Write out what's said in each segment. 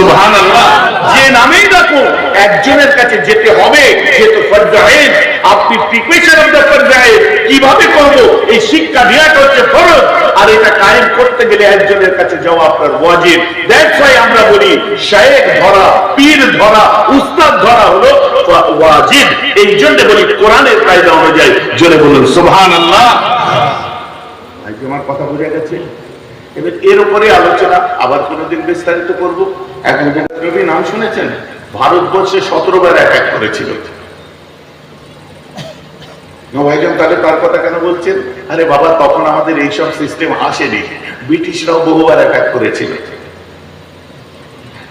সুবহান আল্লাহ যে নামেই ডাকো একজনের কাছে যেতে হবে, যেহেতু ফরজাইন আপনি প্রিপারেশন অফ দ্য ফরজাইন কীভাবে করব, এই শিক্ষা দেওয়াটা হচ্ছে ফরজ, আর এটা কায়েম করতে গেলে একজনের কাছে যাওয়া আপনার ওয়াজিব। দ্যাটস ওয়াই আমরা বলি, শায়েখ ধরা, পীর ধরা, উস্তাদ ধরা হলো ওয়াজিব। এই জন্য বলি, কোরআনের কায়দা অনুযায়ী, জোরে বলুন, সুবহানাল্লাহ। আজকে আমার কথা বোঝা গেছে? এবার এর উপরে আলোচনা আবার কোনোদিন বিস্তারিত করব। এখন রবি নাম শুনেছেন, ভারতবর্ষে সতেরো বার এক এক করেছিল। ভাইজান তাহলে তার কথা কেন বলছেন? আরে বাবা, তখন আমাদের এইসব সিস্টেম আসেনি। ব্রিটিশরাও বহুবার এক এক করেছিল।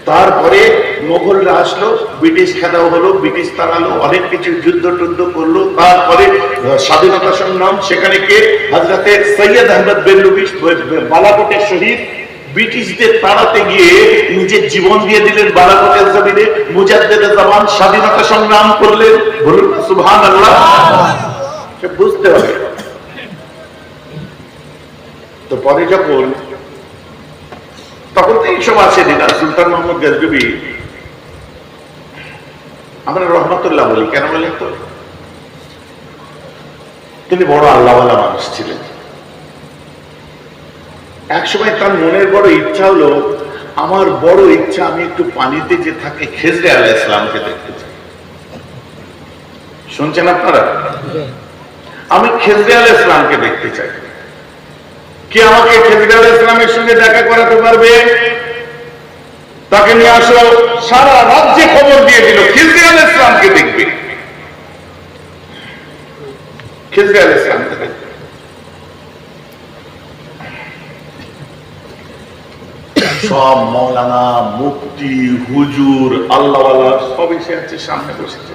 তারপরে মোগলরা আসলো, ব্রিটিশ খেদাও হলো, ব্রিটিশ তাড়ালো, অনেক কিছু যুদ্ধ টুদ্ধ করল, তারপরে স্বাধীনতা সংগ্রাম, সেখানে কে? হাজরাতে সৈয়দ আহমদ বেল্লুবি বালাকোটের শহীদ। ব্রিটিশদের তাড়াতে গিয়ে নিজের জীবন দিয়ে দিলেন বালাকোটের জমিনে মুজাদ্দেদ জামান স্বাধীনতা সংগ্রাম করলেন। বলুন সুবহান আল্লাহ বুঝতে হবে তো পরে যখন তখন তো এইসব আসেনি না সুলতান মোহাম্মদ গজনবী। আমরা রহমতুল্লাহ বলি কেন বলেন তো? তিনি বড় আল্লাহওয়ালা মানুষ ছিলেন। একসময় তার মনের বড় ইচ্ছা হলো আমার বড় ইচ্ছা আমি একটু পানিতে যে থাকে খেজরে আল্লাহ ইসলামকে দেখতে চাই। শুনছেন আপনারা? আমি খেজরে আল ইসলামকে দেখতে চাই। কে আমাকে খেজরে আল ইসলামের সঙ্গে দেখা করাতে পারবে? তাকে নিয়ে আসো সারা রাজ্যে খবর দিয়ে দিল খেজরে ইসলামকে দেখবে। দেখবে সব মৌলানা মুক্তি হুজুর আল্লাহ সব এসে আছে সামনে বসেছে।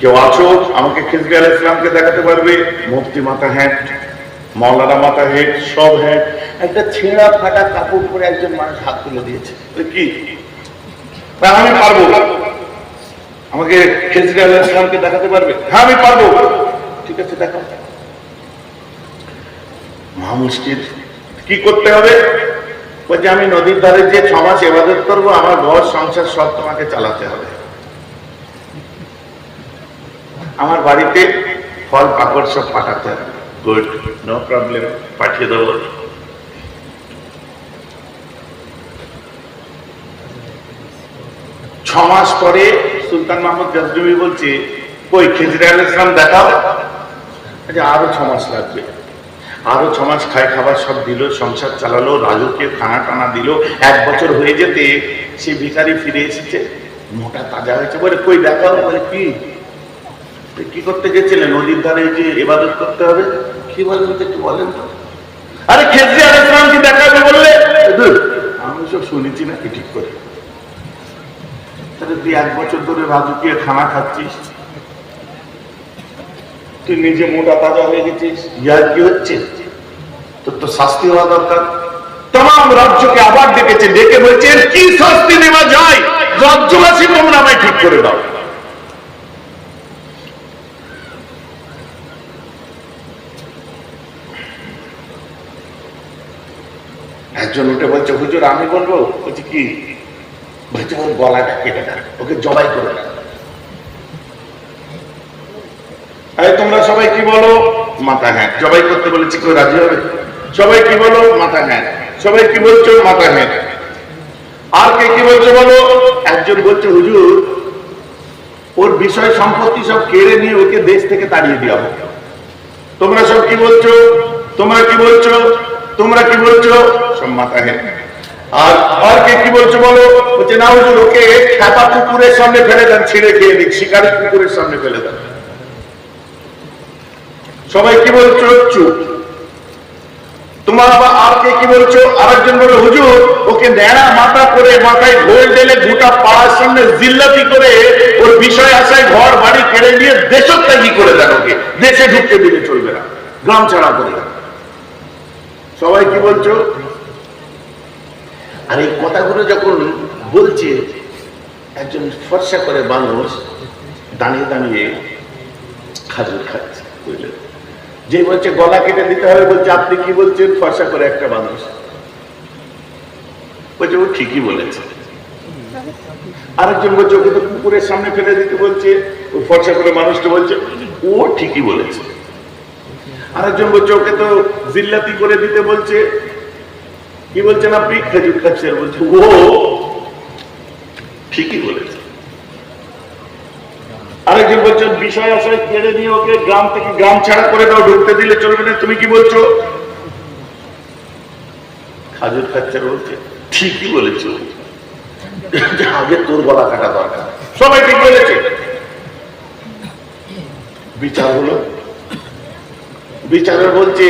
কেউ আছো? আমাকে খিজরি আল ইসলামকে দেখাতে পারবে? মুফতি মাথা হ্যাট মৌলানা মাথা হেড সব হ্যাট একটা ছেঁড়া ফাটা কাপড় পরে একজন মানুষ হাত তুলে দিয়েছে। কি? আমি পারব। আমাকে খিজরি আল ইসলামকে দেখাতে পারবে? হ্যাঁ আমি পারব। ঠিক আছে দেখাও। মহামুশকিল কি করতে হবে? বলছে আমি নদীর ধারে যে ছ মাস এবাদত করব আমার ঘর সংসার সব তোমাকে চালাতে হবে। আমার বাড়িতে ফল পাকড় সব পাঠাতে হবে। গুড নো প্রবলেম পাঠিয়ে দেবো ছ মাস পরে সুলতান মাহমুদ গজনবী বলছে কই খিজরি ইসলাম দেখাও। আচ্ছা আরও ছ মাস লাগবে। আরও ছ মাস খায় খাবার সব দিল, সংসার চালালো, রাজুকে খানা টানা দিল। এক বছর হয়ে যেতে সে ভিখারি ফিরে এসেছে। মোটা তাজা হয়েছে বলে, কই দেখাও? বলে, কি? কি করতে গেছিলেন নদীর ধারে যে ইবাদত করতে হবে? কি বলেন তো একটু বলেন তো। আরে খেজরি আল ইসলাম কি দেখাবে বললে? আমি সব শুনেছি না কি ঠিক করে? তাহলে তুই এক বছর ধরে রাজুকে খানা খাচ্ছিস? তুই নিজে মোটা তাজা হয়ে গেছিস? ইয়ার কি হচ্ছে? তোর তো শাস্তি হওয়া দরকার। তাম রাজ্যকে আবার ডেকেছে ডেকে বলছে কি শাস্তি নেওয়া যায়? রাজ্যবাসী তোমরা আমায় ঠিক করে দাও একজন উঠে বলছে হুজুর আমি বলব, বলছি কি, বলছে ওর গলাটা কেটে দেন, ওকে জবাই করে দেন। এই তোমরা সবাই কি বলো? মাথা হ্যাঁ জবাই করতে বলেছি, কেউ রাজি হবে? সবাই কি বলো? মাথা হ্যাঁ সবাই কি বলছো? মাথা হ্যাঁ আর কে কি বলছো বলো? একজন বলছে, হুজুর, ওর বিষয় সম্পত্তি সব কেড়ে নিয়ে ওকে দেশ থেকে তাড়িয়ে দেওয়া হবে তোমরা সব কি বলছো? তোমরা কি বলছো? তোমরা কি বলছো? সব মাথা হ্যাঁ আর আর কে বলছো বলো? না কুকুরের সামনে ফেলে দেন, ছিঁড়ে খেয়ে কুকুরের সামনে ফেলে দেন। সবাই কি বলছো? চুপ। তোমার আবার আর কে কি বলছো? বলে, হুজুর, ওকে ন্যাড়া মাথা করে মাথায় ঘোল ঢেলে গোটা পাড়ার সামনে জিল্লাতি করে ওর বিষয় ঘর, বাড়ি কেড়ে নিয়ে দেশত্যাগী করে দেন ওকে। দেশে ঢুকতে দিলে চলবে না। গ্রাম ছাড়া করে সবাই কি বলছো? আর এই কথাগুলো যখন বলছে, একজন ফর্সা করে মানুষ দাঁড়িয়ে দাঁড়িয়ে খাজুর খাচ্ছে, বুঝলেন? যে বলছে, গলা কেটে দিতে হবে, বলছে, আপনি কি বলছেন? ফর্সা করে একটা মানুষ। বলছে, ও ঠিকই বলেছে। আরেকজন বলছে, ওকে তো কুকুরের সামনে ফেলে দিতে বলছে, ও ফর্সা করে মানুষটা বলছে, ও ঠিকই বলেছে। আরেকজন বলছে, ওকে তো জিল্লাতি করে দিতে বলছে কি বলছেন আপনি খেজুর খাচ্ছে। আর বলছে, ও, ঠিকই বলেছে। আরেকজন বলছেন, বিষয় আশয় কেড়ে নিয়ে ওকে গ্রাম থেকে গ্রাম ছাড়া করে দাও, ঢুকতে দিলে চলবে না। তুমি কি বলছো? খাজুর খাচ্ছে বলছে, ঠিকই বলেছ। আগে তোর গলা কাটা দরকার। সবাই ঠিক বলেছে। বিচার হলো। বিচারে বলছে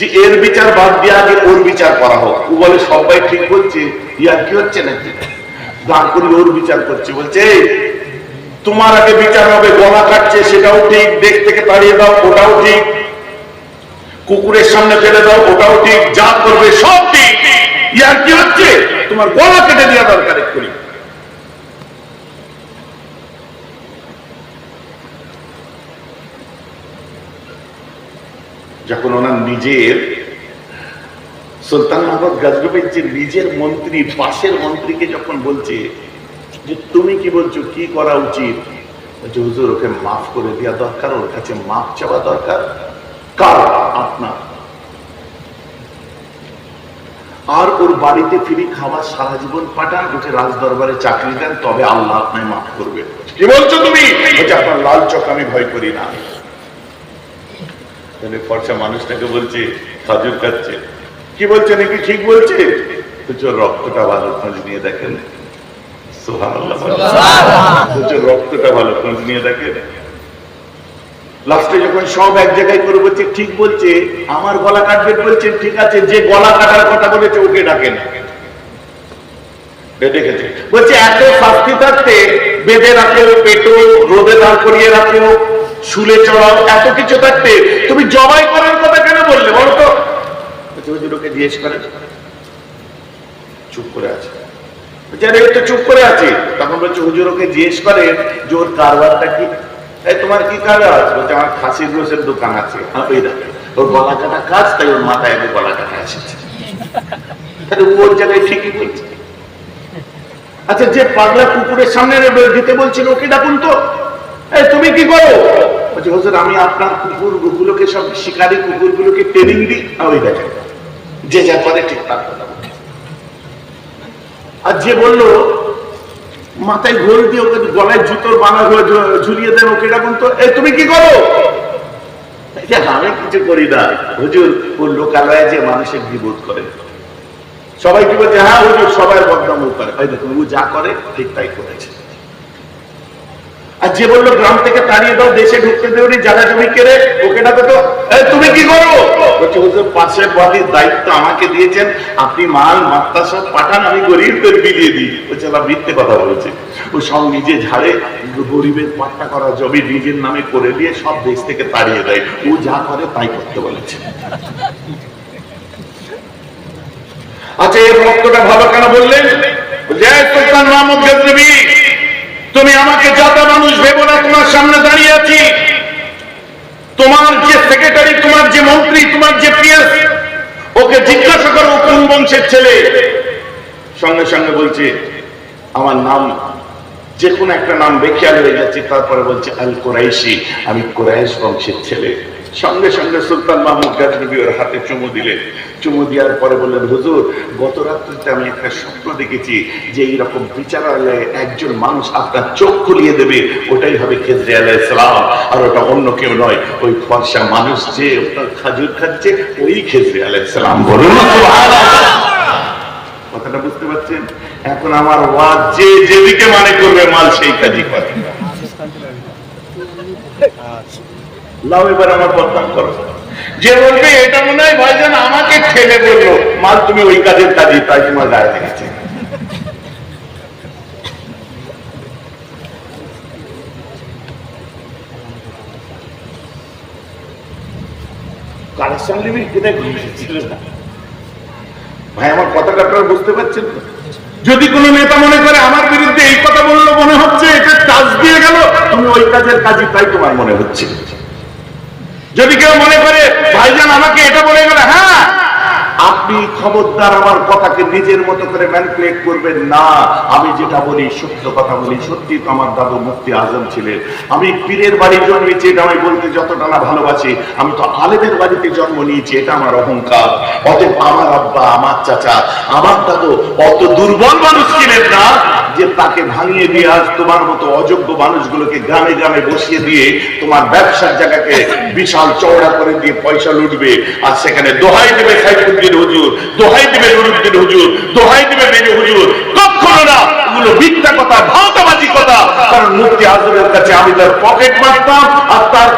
যে এর বিচার বাদ দিয়ে আগে ওর বিচার করা হোক। ও বলে, সবাই ঠিক বলছে। ইয়ার কি হচ্ছে নাকি? দাঁড় করে ওর বিচার করছে। বলছে তোমার আগে বিচার হবে, গলা কাটছে, সেটাও ঠিক দেখ থেকে তাড়িয়ে দাও, ওটাও ঠিক, কুকুরের সামনে ফেলে দাও, ওটাও ঠিক, যা করবে সব ঠিক। ইয়ার কি হচ্ছে? তোমার গলা কেটে দেওয়া দরকার এক্ষুনি যখন ওনার নিজের সুলতান মাহমুদ গাজরবের যে নিজের মন্ত্রী, পাশের মন্ত্রীকে যখন বলছে যে তুমি কি বলছো, কি করা উচিত? বলছে, হুজুর, ওকে মাফ করে দেওয়া দরকার, ওর কাছে মাফ চাওয়া দরকার কার আপনার। আর ওর বাড়িতে ফিরি খাবার সারা জীবন পাঠান ওকে রাজ দরবারে চাকরি দেন, তবে আল্লাহ আপনায় মাফ করবে। কি বলছো তুমি? আপনার লাল চোখ আমি ভয় করি না। তাহলে ফর্সা মানুষটাকে বলছে খাজুর খাচ্ছে। কি বলছে নাকি ঠিক বলছে? রক্তটা ভালো খোঁজ নিয়ে দেখেন। রক্তটা ভালো খোঁজ নিয়ে দেখেন। লাস্টে যখন সব এক জায়গায় করে বলছে ঠিক বলছে আমার গলা কাটবে। বলছে ঠিক আছে যে গলা কাটার কথা বলেছে ওকে ডাকেন। দেখেছে। বলছে এত শাস্তি থাকতে বেঁধে রাখেও পেটো রোদে দাঁড় করিয়ে রাখেও শুলে চড়াও এত কিছু থাকতে তুমি জবাই করার কথা কেন বললে বলো তো? বলছে, হুজুর ওকে জিজ্ঞেস করে চুপ করে আছে। চুপ করে তখন বলছে হুজুর ওকে জিজ্ঞেস যে ওর কারবারটা কি? তোমার কি কারবার? বলছে আমার দোকান আছে। হ্যাঁ, ওই ওর গলা কাটা কাজ তাই ওর মাথায় গলা কাটা এসেছে। তাহলে ওর জায়গায় ঠিকই বলছে। আচ্ছা যে পাগলা কুকুরের সামনে দিতে বলছিল ওকে ডাকুন তো। তুমি কি করো? বলছে, হুজুর, আমি আপনার কুকুর গুলোকে সব শিকারী কুকুর গুলোকে ট্রেনিং দিই ওই দেখেন, যে যা করে ঠিক তার আর যে বলল, মাথায় ঘোল দিয়ে ওকে গলায় জুতোর বানা ঝুলিয়ে দেন, ওকে ডাকুন তো এই তুমি কি করো? আমি কিছু করি না। হুজুর, ও লোকালয়ে যে মানুষের বিবোধ করে। সবাই কি বলছে হ্যাঁ হুজুর, সবাই বদনাম করে। ওই দেখুন, ও যা করে, ঠিক তাই করেছে। আর যে বলল গ্রাম থেকে তাড়িয়ে দাও, দেশে ঢুকতে দেওনি জায়গা জমি কেড়ে, ওকে ডাকো তো। তুমি কি করো? বাড়ির দায়িত্ব আমাকে দিয়েছেন, আপনি মাল, মাত্রা সব পাঠান, আমি গরিবদের বিলিয়ে দিই। বলছে মিথ্যে কথা বলেছে। ও সব নিজে ঝাড়ে, গরিবের পাট্টা করা জমি নিজের নামে করে দিয়ে সব দেশ থেকে তাড়িয়ে দেয়। ও যা করে, তাই করতে বলেছে। আচ্ছা এর রক্তটা ভালো কেন বললেন? সুলতান মাহমুদ গজনবী তুমি আমাকে যাতা মানুষ ভেবো না, তোমার সামনে দাঁড়িয়ে আছি। তোমার যে সেক্রেটারি তোমার যে মন্ত্রী, তোমার যে পিএস ওকে জিজ্ঞাসা করো কোন বংশের ছেলে। সঙ্গে সঙ্গে বলছে, আমার নাম, যে কোনো একটা নাম বেখিয়াল হয়ে যাচ্ছে, তারপরে বলছে আল কোরাইশি আমি কোরাইশ বংশের ছেলে। সঙ্গে সঙ্গে সুলতান মাহমুদ গাজনবী ওর হাতে চুমু দিলেন। চুমু দেওয়ার পরে বললেন, হুজুর গত রাত্রিতে আমি একটা স্বপ্ন দেখেছি যে এইরকম বিচারালয়ে একজন মানুষ আপনার চোখ খুলিয়ে দেবে। ওটাই হবে খেজরে আলাহ ইসলাম আর ওটা অন্য কেউ নয়। ওই ফর্সা মানুষ যে আপনার খাজুর খাচ্ছে, ওই খেজরে আলাহ ইসলাম বলুন কথাটা বুঝতে পারছেন? এখন আমার ওয়াজ যে যেদিকে মানে করবে, মাল সেই কাজই করে। লাও এবার আমার বদনাম করো। যে বলবে, এটা মনে হয় আমাকে ঠেলে বলল মাল তুমি ওই কাজের কাজই তাই তোমার গায়ে লেগেছে। ভাই, আমার কথাটা আপনারা বুঝতে পারছেন তো? যদি কোন নেতা মনে করে আমার বিরুদ্ধে এই কথা বলল, মনে হচ্ছে এটা টাচ দিয়ে গেল, তুমি ওই কাজের কাজই তাই তোমার মনে হচ্ছে। যদি কেউ মনে করে ভাইজান আমাকে এটা বলে গেলে হ্যাঁ আপনি খবরদার আমার কথাকে নিজের মতো করে ম্যানিপুলেট করবেন না। আমি যেটা বলি, সত্য কথা বলি। সত্যি তো আমার দাদু মুক্তি আজম ছিলেন। আমি পীরের বাড়ি জন্মেছি, এটা আমি বলতে যতটা না ভালোবাসি, আমি তো আলেমের বাড়িতে জন্ম নিয়েছি, এটা আমার অহংকার। অতএব আমার আব্বা, আমার চাচা, আমার দাদু অত দুর্বল মানুষ ছিলেন না যে তাকে ভাঙিয়ে দিয়ে আজ তোমার মতো অযোগ্য মানুষগুলোকে গ্রামে গ্রামে বসিয়ে দিয়ে তোমার ব্যবসার জায়গাকে বিশাল চওড়া করে দিয়ে পয়সা লুটবে, আর সেখানে দোহাই দেবে সাইফুদ্দিন হুজুর, দোহাই দিবে নুরুদ্দিন হুজুর, দোহাই দিবে মেজে হুজুর। কখনো না, এগুলো মিথ্যা কথা, ভাওতাবাজি কথা। কারণ মুক্তি আজমের কাছে আমি তার পকেট মারতাম আর তার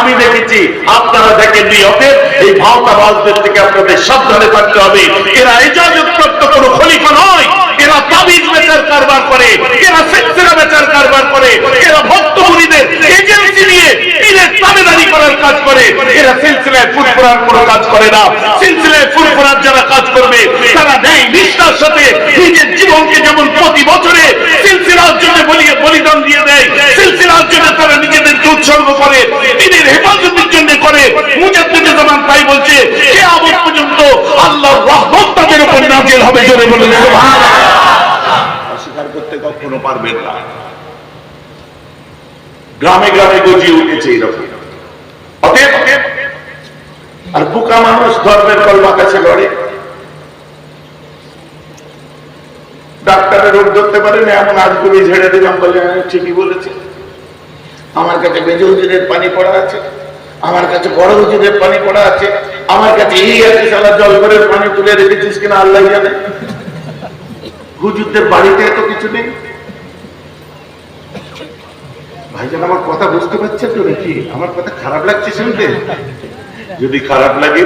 আমি দেখেছি, আপনারা এই ভাওতাবাজদের থেকে আপনাদের সাবধানে থাকতে হবে। এরা খলিফা নয়। এরা তাবিজ বেচার কারবার করে, এরা সিলসিলা বেচার কারবার করে, এরা ভক্ত করার কাজ করে। এরা সিলসিলায় ফুরফুরার কোনো কাজ করে না। কাজ করবে, তারা নেই নিজের জীবনকে যেমন সিলসিলার জন্য বলিয়ে বলিদান দিয়ে দেয়। সিলসিলার জন্য তারা নিজেদেরকে উৎসর্গ করে দিনের হেফাজতের জন্য করে। মুজাদ্দিদ জামান তাই বলছে কে আবদ পর্যন্ত আল্লাহর রহমত তাদের উপর নাজিল হবে জোরে বলে অস্বীকার করতে কখনো পারবেন না। গ্রামে গ্রামে গজিয়ে উঠেছে এইরকম অতএব আর বুকা মানুষ ধর্মের কলমা কাছে লড়ে। ডাক্তারের রোগ ধরতে পারে না এমন আজগুবি ঝেড়ে দিলাম বলে হ্যাঁ, ঠিকই বলেছে। আমার কাছে মেজ হুজুরের পানি পড়া আছে আমার কাছে বড় হুজুরের পানি পড়া আছে আমার কাছে এই আছে সালা জল করে পানি তুলে রেখেছিস কিনা আল্লাহ জানে। হুজুরদের বাড়িতে এত কিছু নেই। ভাইজান আমার কথা বুঝতে পারছেন তো নাকি? আমার কথা খারাপ লাগছে শুনতে? যদি খারাপ লাগে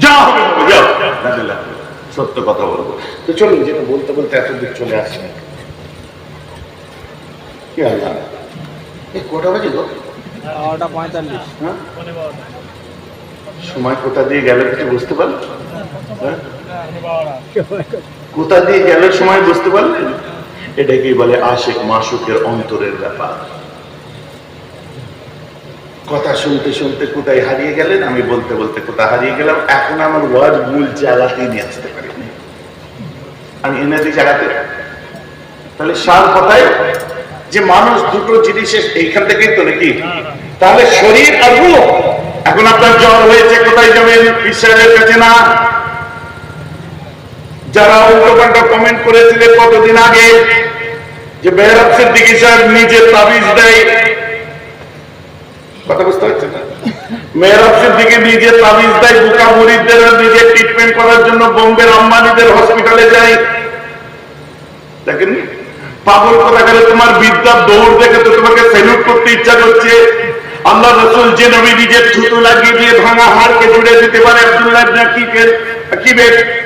যা! হবে। সত্য কথা বলব। তো চলুন যেটা বলতে বলতে এত দূর চলে আসবে কি আল্লাহ এই কটা বাজে গো? বারোটা পঁয়তাল্লিশ। হ্যাঁ? সময় কোথা দিয়ে গেল কিছু বুঝতে পারলেন হ্যাঁ? কোথা দিয়ে গেলে সময় বুঝতে পারলেন এটাকেই বলে আশেক মাসুকের অন্তরের ব্যাপার। কথা শুনতে শুনতে কোথায় হারিয়ে গেলেন? আমি বলতে বলতে কোথায় হারিয়ে গেলাম? এখন আমার ওয়াজ মূল জায়গাতেই নিয়ে আসতে পারিনি আমি এনে দিই জায়গাতে। তাহলে সার কথায় যে মানুষ দুটো জিনিসের এইখান থেকেই তো নাকি? তাহলে শরীর আর রূহ এখন আপনার জ্বর হয়েছে, কোথায় যাবেন? ঈশ্বরের কাছে না? যারা উল্টো পাল্টা কমেন্ট করেছিলেন কতদিন আগে, যে বেহরাব সিদ্দিকী সাহেব নিজে তাবিজ দেয় কথা বুঝতে পারছেন না? ইচ্ছা করছে। আল্লাহ রসুল যে নবী নিজের থুতু ভাঙা হাড়কে জুড়ে দিতে পারে আকিবের আকিবের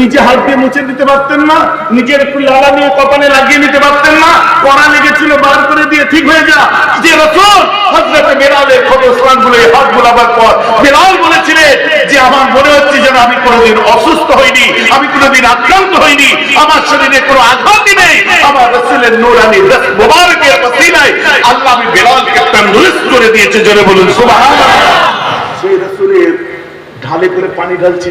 নিজে হাত দিয়ে মুছে দিতে পারতেন না, নিজের লালা নিয়ে কপালে লাগিয়ে নিতে পারতেন না লেগেছিল, বার করে দিয়ে ঠিক হয়ে যা। যে আমার মনে হচ্ছে যেন আমি কোনোদিন অসুস্থ হইনি, আমি কোনোদিন আক্রান্ত হইনি, আমার শরীরে কোনো আঘাতই নেই, আমার নোরানি পসিনায় আল্লাহ আমি বেলালকে তন্দুরুস্ত করে দিয়েছে, জোরে বলুন, সুবহানাল্লাহ। সেই রসুলের ঢালে করে পানি ঢালছে।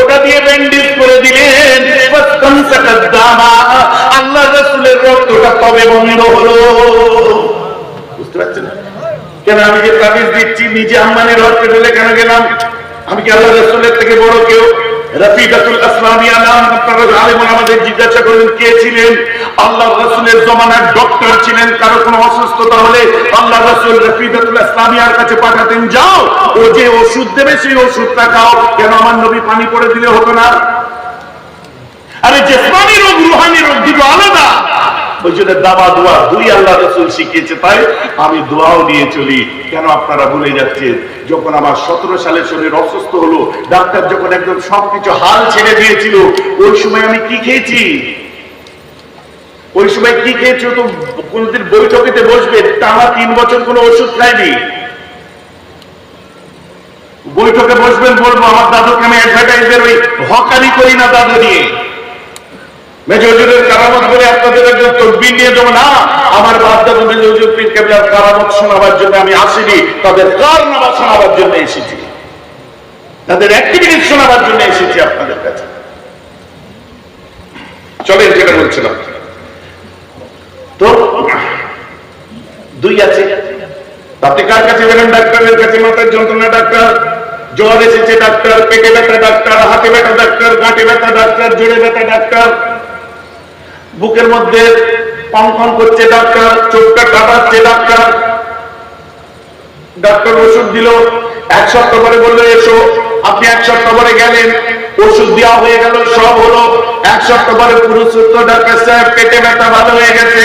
ওটা দিয়ে ব্যান্ডেজ করে দিলেন। আল্লাহ রসুলের রক্তটা কবে বন্ধ হলো। বুঝতে পারছেন? কেন আমি যে তাবিজ দিচ্ছি, নিজে আম্মানের হসপিটালে কেন গেলাম? আমি কি আল্লাহ রসুলের থেকে বড় কেউ? রফিকাতুল আসলামিয়া নাম আপনারা আলেমন আমাদের জিজ্ঞাসা করলেন, কে ছিলেন? আল্লাহ রাসূলের জমানার ডক্টর ছিলেন, কারও কোনো অসুস্থতা হলে আল্লাহ রসুল রফিকাতুল ইসলামিয়ার কাছে পাঠাতেন, যাও, ও যে ওষুধ দেবে, সেই ওষুধটা খাও। কেন আমার নবী পানি পড়ে দিলে হতো না? আরে জেসমানি রোগ রুহানি রোগ দুটো আলাদা। ওই জন্য দাবা দোয়া দুই আল্লাহ রসুল শিখিয়েছে, তাই আমি দোয়াও নিয়ে চলি। কেন আপনারা ভুলে যাচ্ছেন? যখন আমার সতেরো সালে শরীর অসুস্থ হলো, ডাক্তার যখন একদম সবকিছু হাল ছেড়ে দিয়েছিল, ওই সময় আমি কি খেয়েছি? ওই সময় কি খেয়েছি? তো কোনদিন বৈঠকেতে বসবে, টানা তিন বছর কোনো ওষুধ খায়নি। বৈঠকে বসবেন বলব, আমার দাদুকে আমি অ্যাডভার্টাইজের ওই হকারি করি না দাদু নিয়ে। মেজরজুরের কারামত বলে আপনাদের একজন তকবির নিয়ে দেবো না। আমার বাপ দাদু মেজরজুর পীর কেবলার কারামত শোনাবার জন্য আমি আসিনি। তাদের কারনামা শোনাবার জন্য এসেছি। তাদের অ্যাক্টিভিটি শোনাবার জন্য এসেছি আপনাদের কাছে। চলেন, যেটা বলছিলাম। তো, দুই আছে। আপনি কার কাছে গেলেন? ডাক্তারের কাছে, মাথার যন্ত্রণা ডাক্তার, জ্বর এসেছে ডাক্তার, পেটে ব্যথা ডাক্তার, হাতে ব্যথা ডাক্তার, গাঁটে ব্যথা ডাক্তার, জোরে ব্যথা ডাক্তার। বুকের মধ্যে কনকন করছে ডাক্তার, চোখটা কাটাচ্ছে ডাক্তার। ডাক্তার ওষুধ দিল, এক সপ্তাহ পরে বলল, এসো, আপনি এক সপ্তাহ পরে গেলেন, ওষুধ দেওয়া হয়ে গেল, সব হলো। এক সপ্তাহ পরে পুরুষ সূত্র ডাক্তার সাহেব, পেটে ব্যথা ভালো হয়ে গেছে,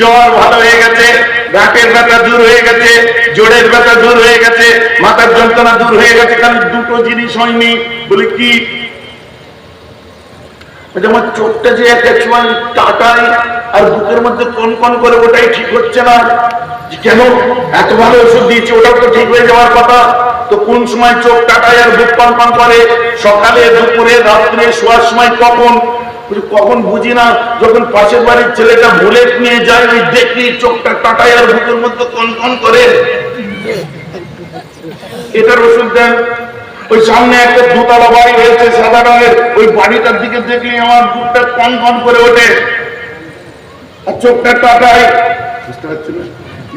জ্বর ভালো হয়ে গেছে গাঁটের ব্যথা দূর হয়ে গেছে, জোরের ব্যথা দূর হয়ে গেছে, মাথার যন্ত্রণা দূর হয়ে গেছে, কারণ দুটো জিনিস হয়নি। বলি, কি আমার চোখটা যে এক সময় টাটাই, আর বুকের মধ্যে কন কন করে ওটাই ঠিক হচ্ছে না। কেন এত ভালো ওষুধ দিয়েছি, ওটাও তো ঠিক হয়ে যাওয়ার কথা। তো কোন সময় চোখ টাটাই আর বুক কন কন করে? সকালে, দুপুরে, রাত্রে, শোয়ার সময় কখন? কখন বুঝি না, যখন পাশের বাড়ির ছেলেটা বুলেট নিয়ে যায় ওই দেখি চোখটা টাটাই আর বুকের মধ্যে কন কন করে। এটার ওষুধ দেন। ওই সামনে একটা দোতলা বাড়ি হয়েছে সাদা রঙের। ওই বাড়িটার দিকে দেখলে আমার বুকটা কন কন করে ওঠে। আর চোখটা টাটায় বুঝতে পারছি না।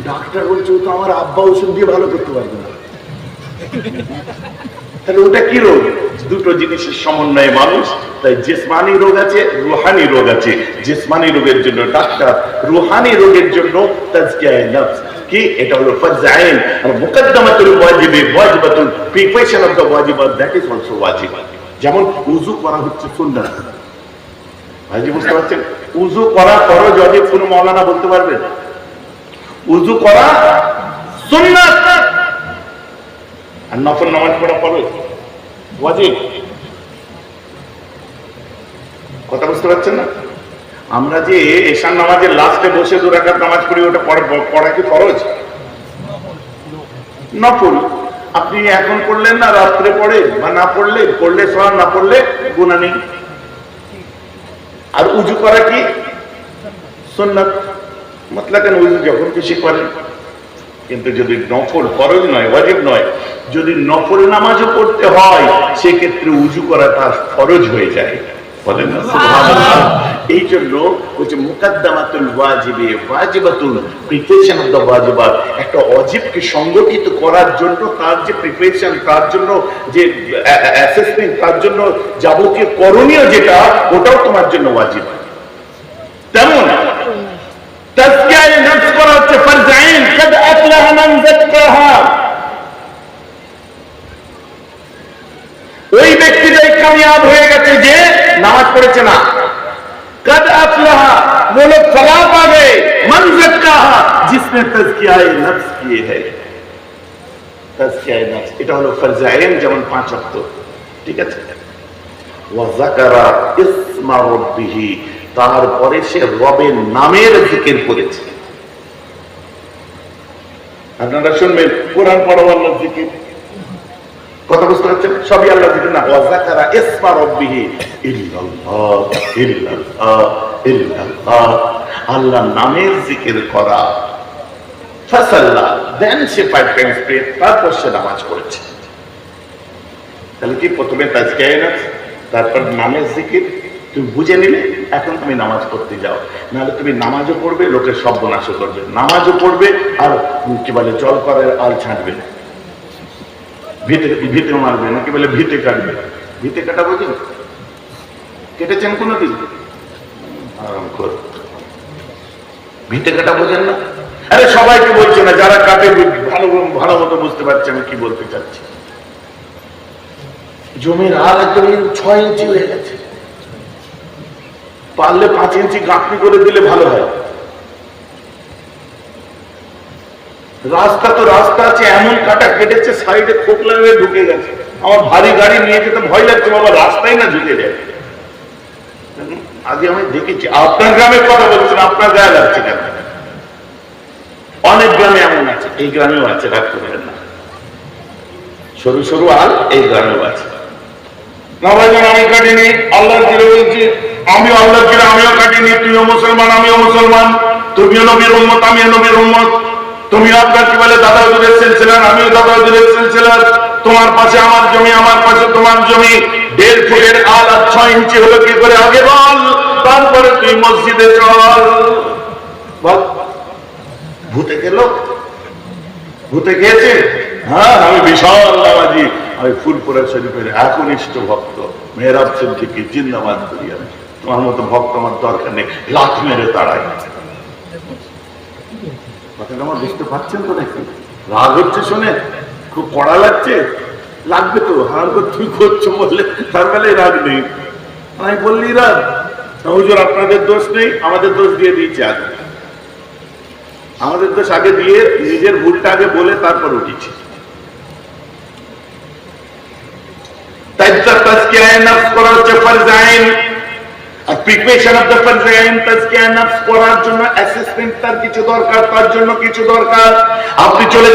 ডাক্তার বলছে, ও তো আমার আব্বা ওষুধ দিয়ে ভালো করতে পারবে না। তাহলে ওটা কি রোগ? দুটো জিনিসের সমন্বয়ে মানুষ। তাই জেসমানি রোগ আছে, রুহানি রোগ আছে। জেসমানি রোগের জন্য ডাক্তার, রুহানি রোগের জন্য তাজকিয়ায়ে নফস কি? এটা হলো ফরজ আইন। আর মুকদ্দমাতুল ওয়াজিবে, ওয়াজিবাতুল প্রিপারেশন অফ দ্য ওয়াজিবাত দ্যাট ইজ অলসো ওয়াজিব যেমন উযু করা হচ্ছে সুন্নাত। ভাইজি, বুঝতে পারছেন? উযু করা ফরজ ওয়াজিব কোন মাওলানা বলতে পারবেন উযু করা সুন্নাত। আর নফল নামাজ পড়া ফরজ, ওয়াজিব। কথা বুঝতে পারছেন না? আমরা যে এশান নামাজের লাস্টে বসে দু রাকাত নামাজ পড়ি, ওটা পড়া- কি ফরজ? নফল। আপনি এখন পড়লেন না, রাত্রে পড়ে বা না পড়লে পড়লে সব না পড়লে গুণা নেই। আর উজু করা কি? সুন্নাত। মতলাকেন উজু যখন খুশি করেন। কিন্তু যদি নফল ফরজ নয়, ওয়াজিব নয়, যদি নফল নামাজও পড়তে হয়, সেক্ষেত্রে উজু করাটা ফরজ হয়ে যায়। বলেন এই জন্য হচ্ছে মুকাদ্দামাতুল ওয়াজিবে ওয়াজিবাতুল প্রিপারেশন অফ দ্য ওয়াজিবাত একটা অজিবকে সংগঠিত করার জন্য তার যে প্রিপারেশন তার জন্য যে অ্যাসেসমেন্ট তার জন্য যাবতীয় করণীয় যেটা ওটাও তোমার জন্য ওয়াজিব। তেমন? তাজকিয়ায়ে নফস করা হচ্ছে ফরজ আইন। কদ আফলাহা মান যাক্কাহা। ওই ব্যক্তিটাই কামিয়াব হয়ে গেছে যে নামাজ পড়েছে না কদ আফলাহা वो लोग फला पा गए मन जक्काहा जिसने तजकियाए नफ्स किए है तजकियाए नफ्स এটা হলো ফরজ আইন যেমন পাঁচ ওয়াক্ত ঠিক আছে ওয়া যাকারা ইসমা রাব্বিহি তারপরে সে রবের নামের জিকির করেছে আপনারা শুনবেন কোরআন পড়ো আল্লাহ জিকির কথা বুঝতে পারছেন? সবই আল্লাহ না। ইসমা রাব্বিহি। ইল্লাল্লাহ ইল্লাল্লাহ ইল্লাল্লাহ। আল্লাহর নামের জিকির করা। দেন সে টাইমস প্রে তারপর সে নামাজ পড়েছে। তাহলে কি প্রথমে তাজকিয়ায় না তারপর নামের জিকির? তুমি বুঝে নিলে, এখন তুমি নামাজ পড়তে যাও। নাহলে তুমি নামাজও পড়বে, লোকের সর্বনাশও করবে। নামাজও পড়বে, আর কি বলে, জল করার আল ছাঁটবে ভিতে ভিতে মারবে, নাকি বলে ভিতে কাটবে? ভিতে কাটা বোঝেন কেটেছেন কোনোদিন? ভিতে কাটা বোঝেন না? আরে সবাইকে বলছে না, যারা কাটে ভালো ভালো মতো বুঝতে পারছে আমি কি বলতে চাচ্ছি। জমির আল একদম ছয় ইঞ্চি হয়ে গেছে। পারলে পাঁচ ইঞ্চি গাঁথনি করে দিলে ভালো হয়। রাস্তা তো রাস্তা আছে, এমন কাটা কেটেছে, সাইডে খোকলা হয়ে ঢুকে গেছে। আমার ভারী গাড়ি নিয়ে যেতে ভয় লাগছে, বাবা, রাস্তায় না ঢুকে যায়। আগে আমি দেখেছি, আপনার গ্রামের কথা বলছেন, আপনার গায়ে লাগছে কেন? অনেক গ্রামে এমন আছে, এই গ্রামেও আছে, রাখতে পারেন না। সরু সরু আল, এই গ্রামেও আছে। আমি কাটিনি, আল্লাহর জিরে বলছি, আমি আল্লাহর জিরে আমিও কাটিনি তুইও মুসলমান, আমিও মুসলমান, তুমিও নবীর উম্মত, আমিও নবীর উম্মত। তুমি আপনার কি বলে দাদা হুজুরের সিলসিলার, আমিও দাদা হুজুরের সিলসিলার। তোমার পাশে আমার জমি, আমার পাশে তোমার জমি। দেড় ফুটের আল আর ছয় ইঞ্চি হলো কি করে? আগে বল, তারপরে তুই মসজিদে চল। বল। ভূতে গেল ভূতে গিয়েছে হ্যাঁ আমি বিশাল নামাজি। আমি শরীফের একনিষ্ঠ ভক্ত। মেহরাব জিন্দাবাদ করি আমি। তোমার মতো ভক্ত আমার দরকার নেই। লাখ মেরে তাড়াই। কথাটা আমার বুঝতে পারছেন তো রাগ হচ্ছে শুনে? খুব কড়া লাগছে? লাগবে তো, হার বললে তার বেলায় রাগ নেই। আমি বললি, রাগ হুজুর, আপনাদের দোষ নেই, আমাদের দোষ দিয়ে দিয়েছে আগে। আমাদের দোষ আগে দিয়ে নিজের ভুলটা আগে বলে তারপর উঠেছি। তাই তো তাজকিয়ায়ে নফস করা হচ্ছে আইন। প্রিপারেশন অফ দ্য আইন তাজকিয়ায়ে নফস করার জন্য অ্যাসিস্ট্যান্ট তার কিছু দরকার, তার জন্য কিছু দরকার। আপনি চলে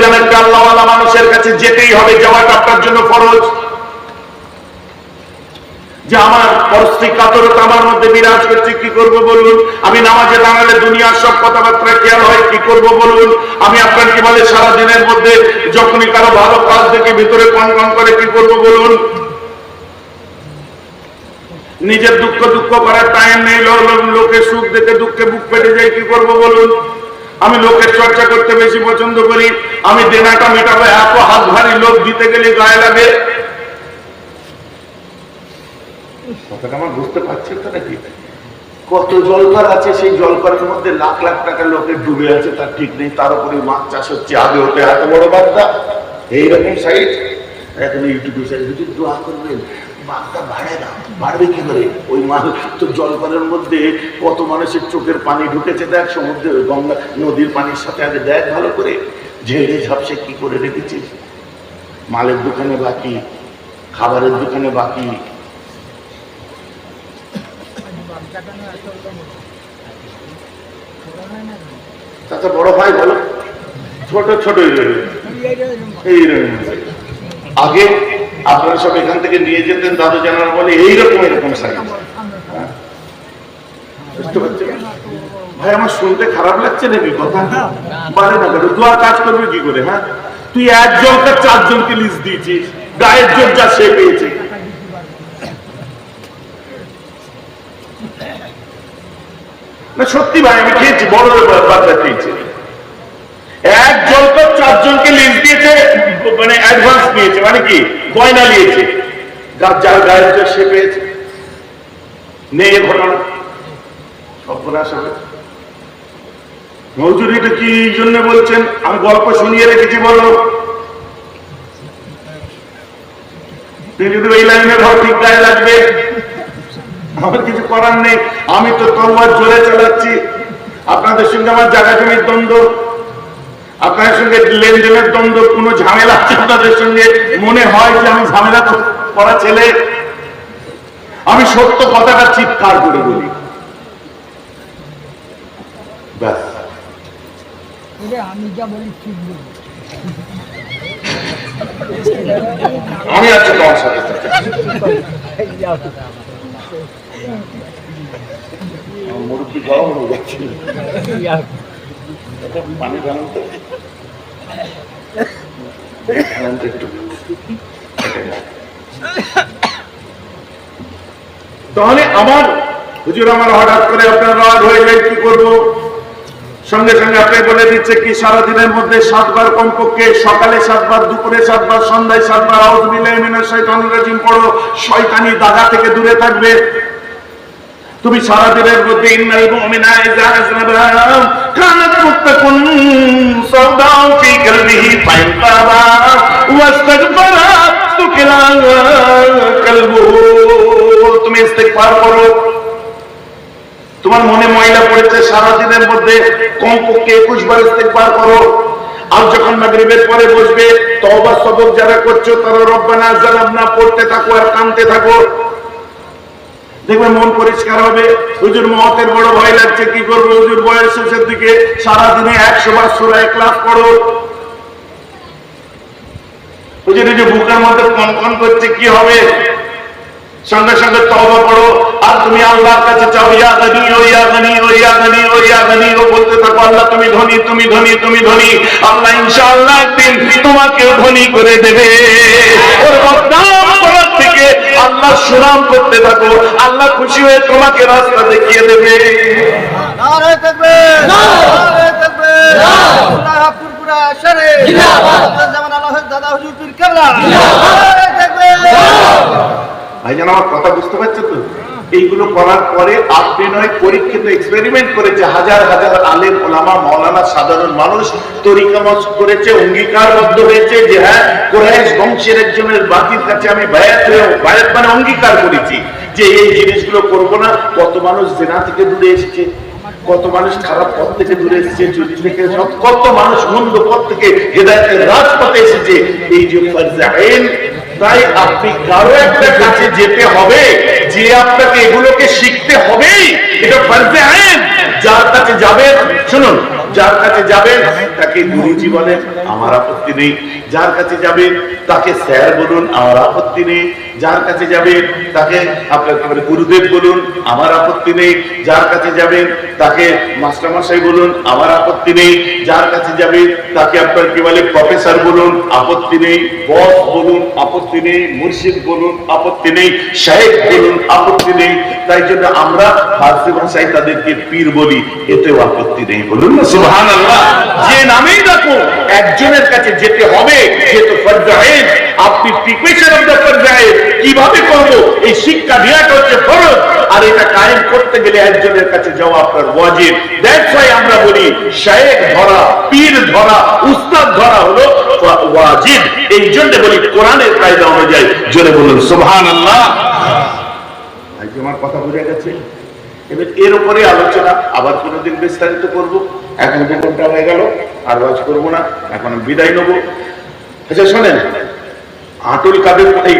মানুষের কাছে, যেতেই হবে যাওয়াটা আপনার জন্য ফরজ। যে আমার পরশ্রী কাতরতা আমার মধ্যে বিরাজ করছে, কি করব বলুন? আমি নামাজে দাঁড়ালে দুনিয়ার সব কথাবার্তা খেয়াল হয়, কি করব বলুন? আমি আপনার কি বলে সারা দিনের মধ্যে যখনই কারও ভালো কাজ দেখে ভিতরে কন কন করে কি করব বলুন? নিজের দুঃখ দুঃখ করার টাইম নেই লোকের সুখ দেখে দুঃখে বুক পেটে যাই কি করব বলুন? আমি লোকের চর্চা করতে বেশি পছন্দ করি, আমি দেনাটা মেটাবো, এত হাত ভারী লোক দিতে গেলে গায়ে লাগে। বুঝতে পারছেন কত জলকর আছে, সেই জলকরের মধ্যে লাখ লাখ টাকা লোকের ডুবে আছে, তার ঠিক নেই, তার উপরে মাছ চাষ হচ্ছে, আগে হতে এত বড় বাগদা এইরকম সাইজ এখন ইউটিউবে সাইজ দোয়া করবেন বাগদা বাড়ে না বাড়বে কি করে? ওই মাল তো জলকরের মধ্যে কত মানুষের চোখের পানি ঢুকেছে দেখ সমুদ্রের গঙ্গা নদীর পানির সাথে আগে দেখ ভালো করে। ঝেড়ে ঝাপসে কি করে রেখেছিস? মালের দোকানে বাকি, খাবারের দোকানে বাকি। চাচা বড় ভাই বলো। ছোট ছোট এইরকম আগে আপনারা সব এখান থেকে নিয়ে যেতেন দাদু জানার বলে এইরকম এরকম সাইজ বুঝতে পারছেন? ভাই আমার শুনতে খারাপ লাগছে নাকি কথা। পারে না দোয়া কাজ করবে কি করে হ্যাঁ? তুই একজনকে চারজনকে লিস্ট দিয়েছিস গায়ের জোর যা সে পেয়েছে। না সত্যি ভাই আমি খেয়েছি বড় বাচ্চা খেয়েছি। একজন তো চারজনকে লিস্ট দিয়েছে মানে অ্যাডভান্স নিয়েছে মানে কি? গয়না নিয়েছে। যার যার গায়ের সে পেয়েছে। নেই ঘটনা। কি জন্য বলছেন? আমি গল্প শুনিয়ে রেখেছি, বলো। লাইনে ধর, ঠিক গায়ে লাগবে। আমার কিছু করার নেই। আমি তো তলবার জোরে চালাচ্ছি। আপনাদের সঙ্গে আমার জায়গা জমির দ্বন্দ্ব। আপনাদের সঙ্গে লেনদেনের দ্বন্দ্ব কোনো ঝামেলা আছে আপনাদের সঙ্গে? মনে হয় যে আমি ঝামেলা করা ছেলে। আমি সত্য কথাটা চিৎকার করে বলি। ব্যাস। আমি যা বলি ঠিক বলি। আমি তোমার সাথে মুরব্বী গরম হয়ে যাচ্ছে। পানি তো তাহলে আমার হুজুর আমার হঠাৎ করে আপনার রাগ হয়ে যায় কি করব? সঙ্গে সঙ্গে আপনি বলে দিচ্ছে কি সারা দিনের মধ্যে সাতবার কমপক্ষে সকালে সাতবার, দুপুরে সাতবার, সন্ধ্যায় সাতবার আউজ মিলে মিনা শয়তান রাজিম পড়ো। শয়তানি দাগা থেকে দূরে থাকবে। তুমি সারা দিনের মধ্যে কানাত করো। তোমার মনে ময়লা পড়েছে, সারা দিনের মধ্যে কমপক্ষে একুশ বার ইস্তেগফার করো। আর যখন মাগরিবের পরে বসবে, তওবা সবক যারা করছ, তারা রব্বানা জালামনা, পড়তে থাকো আর কাঁদতে থাকো। দেখবে মন পরিষ্কার হবে। হুজুর মহতের বড় ভয় লাগছে, কি করবে? হুজুর বয়স শেষের দিকে সারাদিনে একশো বার সুরায় ক্লাস করো হুজুর যে বুকের মধ্যে কনকন করছে, কি হবে? সঙ্গে সঙ্গে তওবা পড়ো আর তুমি আল্লাহর কাছে চাও ইয়া গনি ও ইয়া গনি ও ইয়া গনি ও ইয়া গনি। ও বলতে থাকো আল্লাহ তুমি ধনী তুমি ধনী তুমি ধনী। আল্লাহ ইনশাআল্লাহ একদিন তোমাকে ধনী করে দেবে। ওর বদনাম করার থেকে আল্লাহ সুনাম করতে থাকো। আল্লাহ খুশি হয়ে তোমাকে রাস্তা দেখিয়ে দেবে। নারে তাকবীর নারে তাকবীর আল্লাহ পুরপুরা শরে জিন্দাবাদ জামান আল্লাহ দাদা হুজুর পীর কেবলা। তাকবীর ভাইজান, আমার কথা বুঝতে পারছ তো? এইগুলো করার পরে আপনি নয় পরীক্ষিত এক্সপেরিমেন্ট করেছে। হাজার হাজার আলেম ওলামা মৌলানা সাধারণ মানুষ তরিকামত করেছে, অঙ্গীকারবদ্ধ হয়েছে যে হ্যাঁ কোরআশ বংশের একজনের বাতির কাছে আমি বায়াত হয়ে, বায়াত মানে অঙ্গীকার করেছি যে, এই জিনিসগুলো করব না। কত মানুষ জেনা থেকে দূরে এসেছে, কত মানুষ খারাপ পথ থেকে দূরে এসেছে, চুরি থেকে সব- কত মানুষ মন্দ পথ থেকে হেদায়তের রাজপথে এসেছে। এই যে তাই আপনি কারও একটা কাছে যেতে হবে, যে আপনাকে এগুলোকে শিখতে হবেই। এটা ফার্জে আইন। যার কাছে যাবেন, শুনুন, যার কাছে যাবেন, তাকে গুরুজি বলেন আমার আপত্তি নেই। যার কাছে যাবেন, তাকে স্যার বলুন, আমার আপত্তি নেই। যার কাছে যাবেন, তাকে আপনার বলে গুরুদেব বলুন, আমার আপত্তি নেই। যার কাছে যাবেন, তাকে মাস্টারমশাই বলুন, আমার আপত্তি নেই। যার কাছে যাবেন, তাকে আপনার কি বলে, প্রফেসর বলুন, আপত্তি নেই। বস বলুন, আপত্তি নেই। মুর্শিদ বলুন, আপত্তি নেই। সাহেব বলুন, আপত্তি নেই। তাই জন্য আমরা ফার্সি ভাষায় তাদেরকে পীর বলি, এতেও আপত্তি নেই বলুন না, সুবহানাল্লাহ। যে নামেই ডাকো একজনের কাছে যেতে হবে যেহেতু ফরজাইন আপনি প্রিপারেশন অফ দ্য ফরজাইন কীভাবে করব? এই শিক্ষা দেওয়াটা হচ্ছে ফরজ আর এটা কায়েম করতে গেলে একজনের কাছে যাওয়া আপনার ওয়াজিব। দ্যাটস ওয়াই আমরা বলি, শায়েখ ধরা, পীর ধরা, উস্তাদ ধরা হলো ওয়াজিব। এই জন্য বলি, কোরআনের কায়দা অনুযায়ী জোরে বলুন, সুবহানাল্লাহ। আজকে আমার কথা বুঝে গেছে? এবার এর উপরে আলোচনা, আবার কোনোদিন বিস্তারিত করব। এখন দু ঘণ্টা হয়ে গেল, আর ওয়াজ করব না, এখন বিদায় নেব। আচ্ছা শোনেন আটুল কাদের এই